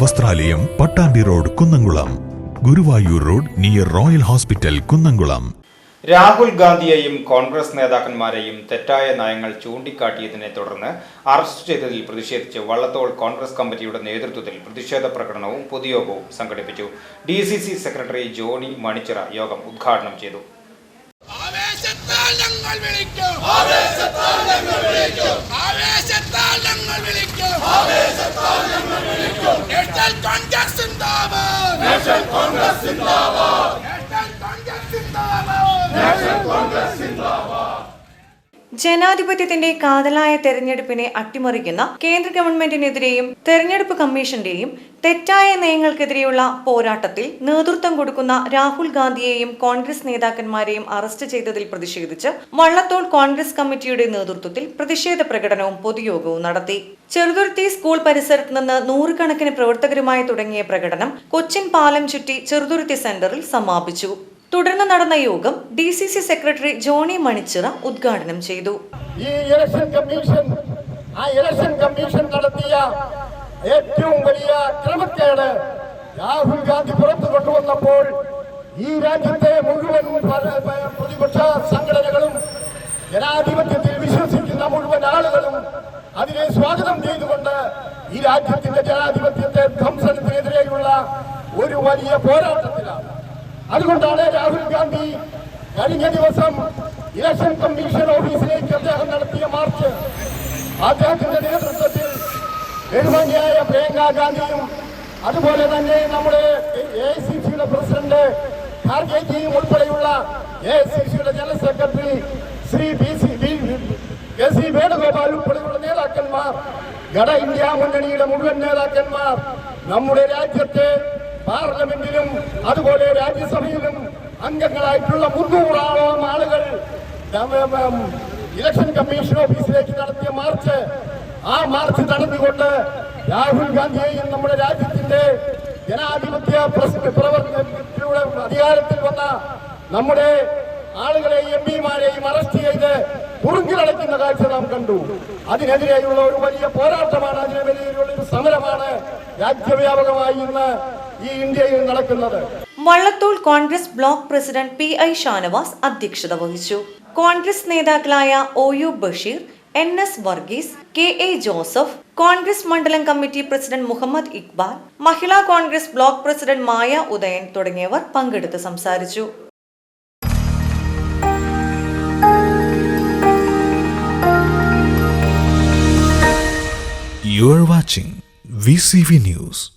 വസ്ത്രാലയം Pattambi road Kunnamkulam. Guruvayur road near royal hospital Kunnamkulam. Rahul ഗാന്ധിയെയും Congress നേതാക്കന്മാരെയും തെറ്റായ നയങ്ങൾ ചൂണ്ടിക്കാട്ടിയതിനെ തുടർന്ന് അറസ്റ്റ് ചെയ്തതിൽ പ്രതിഷേധിച്ച് വള്ളത്തോൾ കോൺഗ്രസ് കമ്മിറ്റിയുടെ നേതൃത്വത്തിൽ പ്രതിഷേധ പ്രകടനവും പൊതുയോഗവും സംഘടിപ്പിച്ചു. ഡി സെക്രട്ടറി ജോണി മണിച്ചിറ യോഗം ഉദ്ഘാടനം ചെയ്തു. ആവേശത്താൽ ഞങ്ങൾ വിളിക്കും. ആവേശത്താൽ ഞങ്ങൾ വിളിക്കും ആവേശത്താൽ ഞങ്ങൾ വിളിക്കും ആവേശത്താൽ ഞങ്ങൾ വിളിക്കും നാഷണൽ കോൺഗ്രസ് സിന്ദാബാദ് നാഷണൽ കോൺഗ്രസ് ജനാധിപത്യത്തിന്റെ കാതലായ തെരഞ്ഞെടുപ്പിനെ അട്ടിമറിക്കുന്ന കേന്ദ്ര ഗവൺമെന്റിനെതിരെയും തെരഞ്ഞെടുപ്പ് കമ്മീഷന്റെയും തെറ്റായ നയങ്ങൾക്കെതിരെയുള്ള പോരാട്ടത്തിൽ നേതൃത്വം കൊടുക്കുന്ന രാഹുൽ ഗാന്ധിയെയും കോൺഗ്രസ് നേതാക്കന്മാരെയും അറസ്റ്റ് ചെയ്തതിൽ പ്രതിഷേധിച്ച് വള്ളത്തോൾ കോൺഗ്രസ് കമ്മിറ്റിയുടെ നേതൃത്വത്തിൽ പ്രതിഷേധ പ്രകടനവും പൊതുയോഗവും നടത്തി. ചെറുതുരുത്തി സ്കൂൾ പരിസരത്ത് നിന്ന് നൂറുകണക്കിന് പ്രവർത്തകരുമായി തുടങ്ങിയ പ്രകടനം കൊച്ചിൻ പാലം ചുറ്റി ചെറുതുരുത്തി സെന്ററിൽ സമാപിച്ചു. തുടർന്ന് നടന്ന യോഗം D C C secretary Johnny Manichira ഉദ്ഘാടനം ചെയ്തു. ഈ ഇലക്ഷൻ കമ്മീഷൻ ആ ഇലക്ഷൻ കമ്മീഷൻ നടത്തിയ ഏറ്റവും വലിയ ക്രമക്കേട് രാഹുൽ ഗാന്ധി പുറത്തു കൊണ്ടുവന്നപ്പോൾ ഈ രാജ്യത്തെ മുഴുവൻ പര- പ്രതിപക്ഷ സംഘടനകളും ജനാധിപത്യത്തിൽ വിശ്വസിക്കുന്ന മുഴുവൻ ആളുകളും അതിനെ സ്വാഗതം ചെയ്തുകൊണ്ട് ഈ രാജ്യത്തിന്റെ ജനാധിപത്യത്തെ ധ്വംസനത്തിനെതിരെയുള്ള ഒരു വലിയ പോരാട്ടത്തിലാണ്. അതുകൊണ്ടാണ് രാഹുൽ ഗാന്ധി കഴിഞ്ഞ ദിവസം ഇലക്ഷൻ കമ്മീഷൻ ഓഫീസിലേക്ക് അദ്ദേഹം നടത്തിയ മാർച്ച്. അദ്ദേഹത്തിന്റെ നേതൃത്വത്തിൽ ബഹുമാനിയായ പ്രിയങ്ക ഗാന്ധിയും അതുപോലെ തന്നെ നമ്മുടെ എ സി സിയുടെ പ്രസിഡന്റ് ഖാർഗെജിയും ഉൾപ്പെടെയുള്ള എ സി സിയുടെ general secretary Shri B C B K C Venugopal ഉൾപ്പെടെയുള്ള നേതാക്കന്മാർ ഘട ഇന്ത്യ മുന്നണിയുടെ മുഴുവൻ നേതാക്കന്മാർ നമ്മുടെ രാജ്യത്തെ പാർലമെന്റിലും അതുപോലെ രാജ്യസഭയിലും അംഗങ്ങളായിട്ടുള്ള മുന്നൂറോളം ആളുകൾ ഇലക്ഷൻ കമ്മീഷൻ ഓഫീസിലേക്ക് നടത്തിയ മാർച്ച്. ആ മാർച്ച് നടന്നുകൊണ്ട് രാഹുൽ ഗാന്ധിയെയും നമ്മുടെ രാജ്യത്തിന്റെ ജനാധിപത്യ പ്രവർത്തനത്തിലൂടെ അധികാരത്തിൽ വന്ന നമ്മുടെ ആളുകളെയും എം പിമാരെയും അറസ്റ്റ് ചെയ്ത് കുറുങ്കിലടയ്ക്കുന്ന കാഴ്ച നാം കണ്ടു. അതിനെതിരെയുള്ള ഒരു വലിയ പോരാട്ടമാണ് അതിനെതിരെയുള്ള ഒരു സമരമാണ് രാജ്യവ്യാപകമായി ഇന്ന് ഈ ഇന്ത്യയിൽ നടക്കുന്നത്. Vallathol Congress block president P I Shanavas അധ്യക്ഷത വഹിച്ചു. കോൺഗ്രസ് നേതാക്കളായ O U Basheer N S Varghese K A Joseph Congress മണ്ഡലം committee president Mohammed Iqbal Mahila Congress block president Maya Udayan തുടങ്ങിയവർ പങ്കെടുത്ത് സംസാരിച്ചു. You are watching VCV News.